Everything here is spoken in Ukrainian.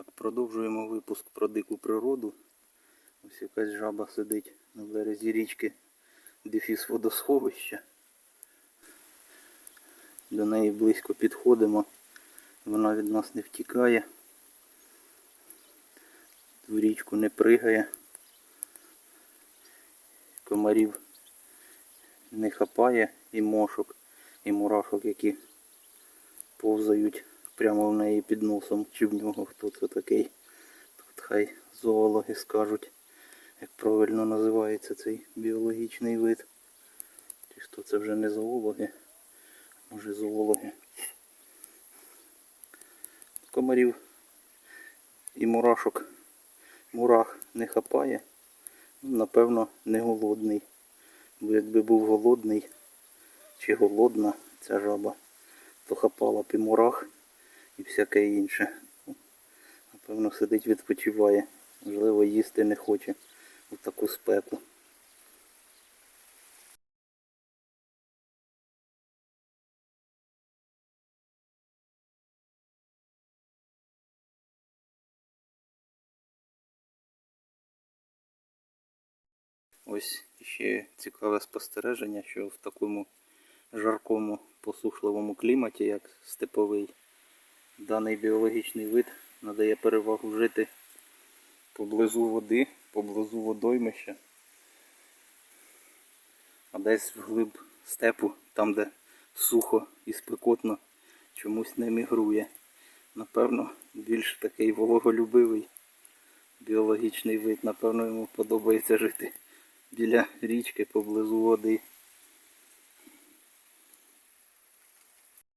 Так, продовжуємо випуск про дику природу. Ось якась жаба сидить на березі річки дефіс водосховища. До неї близько підходимо. Вона від нас не втікає. В річку не пригає. Комарів не хапає і мошок, і мурашок, які повзають прямо в неї під носом, чи в нього хто це такий. Тут хай зоологи скажуть, як правильно називається цей біологічний вид. Чи що це вже не зоологи, може зоологи. Комарів і мурашок. Мурах не хапає. Напевно, не голодний. Бо якби був голодний чи голодна ця жаба, то хапала б і мурах і всяке інше. Напевно, сидить відпочиває. Можливо, їсти не хоче у таку спеку. Ось ще цікаве спостереження, що в такому жаркому посушливому кліматі, як степовий, даний біологічний вид надає перевагу жити поблизу води, поблизу водоймища, а десь вглиб степу, там де сухо і спекотно, чомусь не мігрує. Напевно, більш такий вологолюбивий біологічний вид. Напевно, йому подобається жити біля річки поблизу води.